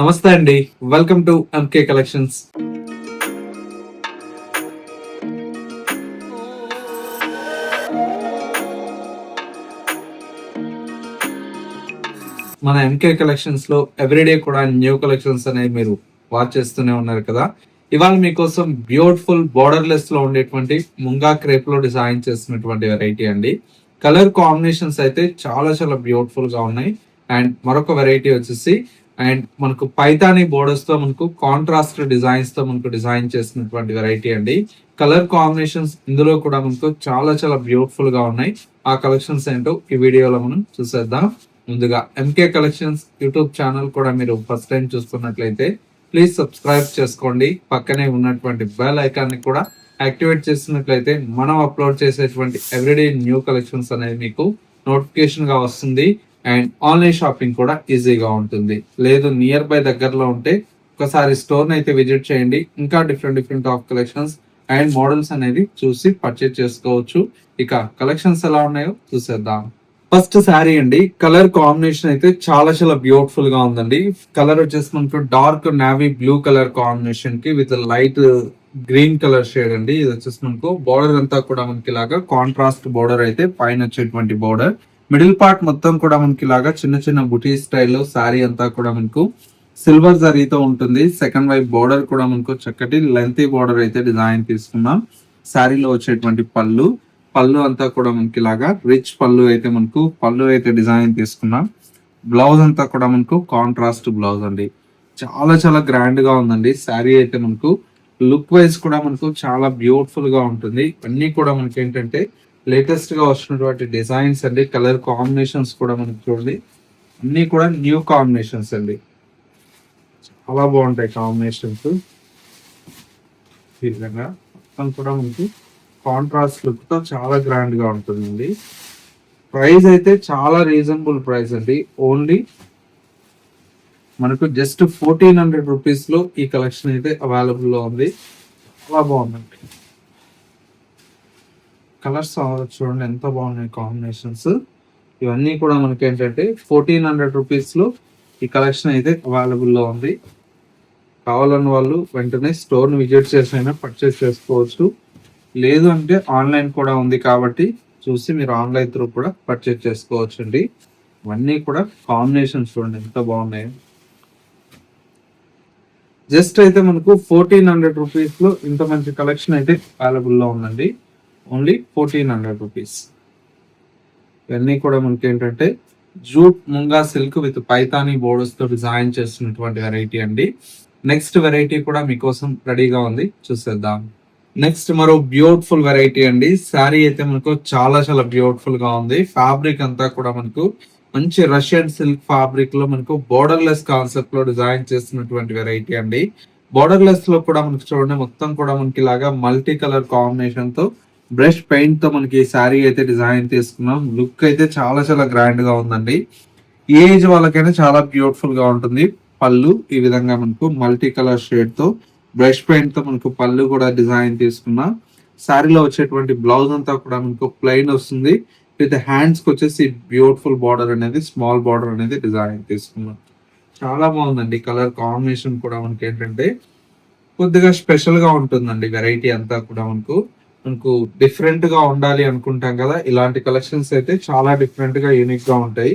నమస్తే అండి. Welcome to MK collections మన ఎంకే కలెక్షన్స్లో ఎవ్రీడే కూడా న్యూ కలెక్షన్స్ అనేవి మీరు వాచ్ చేస్తూనే ఉన్నారు కదా. ఇవాళ మీకోసం బ్యూటిఫుల్ బోర్డర్లెస్లో ఉండేటువంటి ముంగా క్రేప్లో డిజైన్ చేసినటువంటి వెరైటీ అండి. కలర్ కాంబినేషన్స్ అయితే చాలా చాలా బ్యూటిఫుల్గా ఉన్నాయి. అండ్ మరొక వెరైటీ వచ్చేసి అండ్ మనకు పైతాని బోర్డర్స్తో మనకు కాంట్రాస్ట్ డిజైన్స్తో మనకు డిజైన్ చేసినటువంటి వెరైటీ అండి. కలర్ కాంబినేషన్స్ ఇందులో కూడా మనకు చాలా చాలా బ్యూటిఫుల్గా ఉన్నాయి. ఆ కలెక్షన్స్ ఏంటో ఈ వీడియోలో మనం చూసేద్దాం. ముందుగా ఎంకే కలెక్షన్స్ యూట్యూబ్ ఛానల్ కూడా మీరు ఫస్ట్ టైం చూస్తున్నట్లయితే ప్లీజ్ సబ్స్క్రైబ్ చేసుకోండి. పక్కనే ఉన్నటువంటి బెల్ ఐకాన్ని కూడా యాక్టివేట్ చేసినట్లయితే మనం అప్లోడ్ చేసేటువంటి ఎవ్రీడే న్యూ కలెక్షన్స్ అనేది మీకు నోటిఫికేషన్గా వస్తుంది. అండ్ ఆన్లైన్ షాపింగ్ కూడా ఈజీగా ఉంటుంది. లేదు నియర్ బై దగ్గరలో ఉంటే ఒకసారి స్టోర్ అయితే విజిట్ చేయండి. ఇంకా different different of collections and models అనేది చూసి పర్చేజ్ చేసుకోవచ్చు. ఇక కలెక్షన్స్ ఎలా ఉన్నాయో చూసేద్దాం. ఫస్ట్ శారీ అండి. కలర్ కాంబినేషన్ అయితే చాలా చాలా బ్యూటిఫుల్గా ఉందండి. కలర్ వచ్చేసి మనకు డార్క్ నావీ బ్లూ కలర్ కాంబినేషన్కి with light green colour shade అండి. ఇది వచ్చేసి మనకు బోర్డర్ అంతా కూడా మనకి ఇలాగా కాంట్రాస్ట్ బోర్డర్ అయితే పైన వచ్చేటువంటి బోర్డర్ మిడిల్ పార్ట్ మొత్తం కూడా మనకి ఇలాగా చిన్న చిన్న బుటీ స్టైల్లో శారీ అంతా కూడా మనకు సిల్వర్ జరీతో ఉంటుంది. సెకండ్ వైపు బార్డర్ కూడా మనకు చక్కటి లెంతీ బార్డర్ అయితే డిజైన్ తీసుకున్నాం. శారీలో వచ్చేటువంటి పళ్ళు పళ్ళు అంతా కూడా మనకి ఇలాగా రిచ్ పళ్ళు అయితే మనకు పళ్ళు అయితే డిజైన్ తీసుకున్నాం. బ్లౌజ్ అంతా కూడా మనకు కాంట్రాస్ట్ బ్లౌజ్ అండి. చాలా చాలా గ్రాండ్గా ఉందండి. శారీ అయితే మనకు లుక్ వైజ్ కూడా మనకు చాలా బ్యూటిఫుల్గా ఉంటుంది. అన్ని కూడా మనకి ఏంటంటే లేటెస్ట్గా వచ్చినటువంటి డిజైన్స్ అండి కలర్ కాంబినేషన్స్ కూడా మనకి చూడండి. అన్ని కూడా న్యూ కాంబినేషన్స్ అండి. చాలా బాగుంటాయి కాంబినేషన్స్ ఈ విధంగా మొత్తం కూడా మనకి కాంట్రాస్ట్ లుక్తో చాలా గ్రాండ్గా ఉంటుందండి. ప్రైస్ అయితే చాలా రీజనబుల్ ప్రైస్ అండి. ఓన్లీ మనకు జస్ట్ ఫోర్టీన్ హండ్రెడ్ రూపీస్లో ఈ కలెక్షన్ అయితే అవైలబుల్లో ఉంది. చాలా బాగుందండి. కలర్స్ చూడండి ఎంత బాగున్నాయి కాంబినేషన్స్. ఇవన్నీ కూడా మనకి ఏంటంటే ఫోర్టీన్ హండ్రెడ్ రూపీస్లో ఈ కలెక్షన్ అయితే అవైలబుల్లో ఉంది. కావాలన్న వాళ్ళు వెంటనే స్టోర్ని విజిట్ చేసి అయినా పర్చేస్ చేసుకోవచ్చు. లేదు అంటే ఆన్లైన్ కూడా ఉంది కాబట్టి చూసి మీరు ఆన్లైన్ త్రూ కూడా పర్చేస్ చేసుకోవచ్చు అండి ఇవన్నీ కూడా కాంబినేషన్స్ చూడండి ఎంత బాగున్నాయి. జస్ట్ అయితే మనకు ఫోర్టీన్ హండ్రెడ్ రూపీస్లో ఇంత మంచి కలెక్షన్ అయితే అవైలబుల్లో ఉందండి. Only fourteen hundred rupees. ఇవన్నీ కూడా మనకి ఏంటంటే jute munga silk with Paithani బోర్డర్స్తో design చేస్తున్నటువంటి వెరైటీ అండి. నెక్స్ట్ వెరైటీ కూడా మీకోసం రెడీగా ఉంది. చూసేద్దాం. నెక్స్ట్ మరో బ్యూటిఫుల్ వెరైటీ అండి. శారీ అయితే మనకు చాలా చాలా బ్యూటిఫుల్గా ఉంది. ఫ్యాబ్రిక్ అంతా కూడా మనకు మంచి రష్యన్ సిల్క్ ఫ్యాబ్రిక్లో మనకు బోర్డర్లెస్ కాన్సెప్ట్లో డిజైన్ చేస్తున్నటువంటి వెరైటీ అండి. బోర్డర్లెస్లో కూడా మనకు చూడండి మొత్తం కూడా మనకి ఇలాగా మల్టీ కలర్ కాంబినేషన్తో బ్రష్ పెయింట్తో మనకి శారీ అయితే డిజైన్ తీసుకున్నాం. లుక్ అయితే చాలా చాలా గ్రాండ్గా ఉందండి. ఏజ్ వాళ్ళకైనా చాలా బ్యూటిఫుల్గా ఉంటుంది. పళ్ళు ఈ విధంగా మనకు మల్టీ కలర్ షేడ్తో బ్రష్ పెయింట్తో మనకు పళ్ళు కూడా డిజైన్ తీసుకున్నాం. శారీలో వచ్చేటువంటి బ్లౌజ్ అంతా కూడా మనకు ప్లెయిన్ వస్తుంది. విత్ హ్యాండ్స్కి వచ్చేసి బ్యూటిఫుల్ బార్డర్ అనేది స్మాల్ బార్డర్ అనేది డిజైన్ తీసుకున్నాం. చాలా బాగుందండి. కలర్ కాంబినేషన్ కూడా మనకి ఏంటంటే కొద్దిగా స్పెషల్గా ఉంటుందండి. వెరైటీ అంతా కూడా మనకు. మనకు డిఫరెంట్గా ఉండాలి అనుకుంటాం కదా ఇలాంటి కలెక్షన్స్ అయితే చాలా డిఫరెంట్గా యూనిక్గా ఉంటాయి.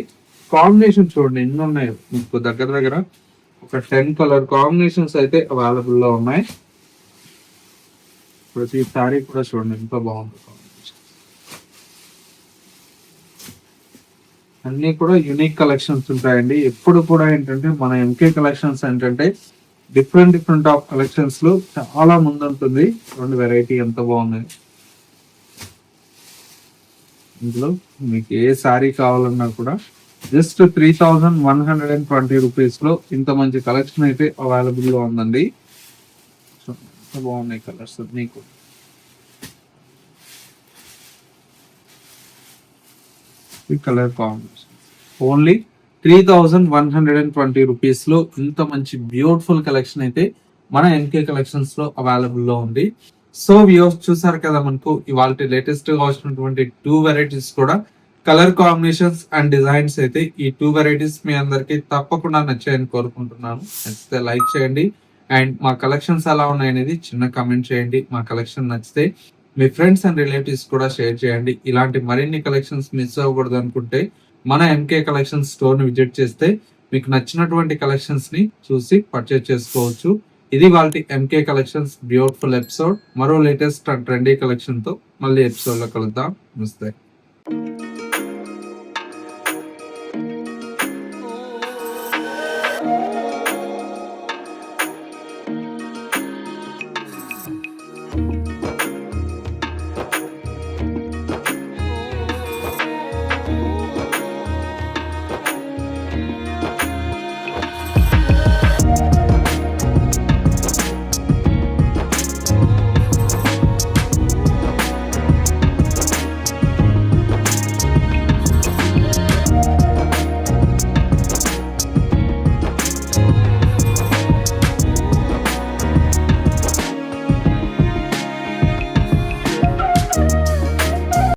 కాంబినేషన్ చూడండి ఎన్ని ఉన్నాయి? మీకు దగ్గర దగ్గర ఒక టెన్ కలర్ కాంబినేషన్స్ అయితే అవైలబుల్లో ఉన్నాయి. ప్రతి సారీ కూడా చూడండి ఎంత బాగుంది అన్ని కూడా యూనిక్ కలెక్షన్స్ ఉంటాయండి. ఎప్పుడు కూడా ఏంటంటే మన ఎంకే కలెక్షన్స్ ఏంటంటే డిఫరెంట్ డిఫరెంట్ ఆఫ్ కలెక్షన్స్లో చాలా ముందుంటుంది. రెండు వెరైటీ ఎంత బాగుంది. ఇందులో మీకు ఏ శారీ కావాలన్నా కూడా just three thousand one hundred and twenty రూపీస్లో ఇంత మంచి కలెక్షన్ అయితే అవైలబుల్లో ఉందండి. సో, బాగున్నాయి కలర్స్ మీకు? ఈ colour combination. Only three thousand one hundred and twenty రూపీస్లో ఇంత మంచి బ్యూటిఫుల్ కలెక్షన్ అయితే మన ఎన్కే కలెక్షన్స్లో అవైలబుల్లో ఉంది. సో వ్యూస్ చూసారు కదా మనకు ఇవాళ లేటెస్ట్గా వచ్చినటువంటి టూ వెరైటీస్ కూడా. కలర్ కాంబినేషన్స్ అండ్ డిజైన్స్ అయితే ఈ టూ వెరైటీస్ మీ అందరికి తప్పకుండా నచ్చాయని కోరుకుంటున్నాను. నచ్చితే లైక్ చేయండి. అండ్ మా కలెక్షన్స్ ఎలా ఉన్నాయనేది చిన్న కమెంట్ చేయండి. మా కలెక్షన్ నచ్చితే మీ ఫ్రెండ్స్ అండ్ రిలేటివ్స్ కూడా షేర్ చేయండి. ఇలాంటి మరిన్ని కలెక్షన్స్ మిస్ అవ్వకూడదు అనుకుంటే మన ఎంకే కలెక్షన్ స్టోర్ని విజిట్ చేస్తే మీకు నచ్చినటువంటి కలెక్షన్స్ని చూసి పర్చేజ్ చేసుకోవచ్చు. ఇది వాళ్ళ ఎంకే కలెక్షన్స్ బ్యూటిఫుల్ ఎపిసోడ్ మరో లేటెస్ట్ అండ్ ట్రెండీ కలెక్షన్తో మళ్ళీ ఎపిసోడ్లో కలుద్దాం. నమస్తే.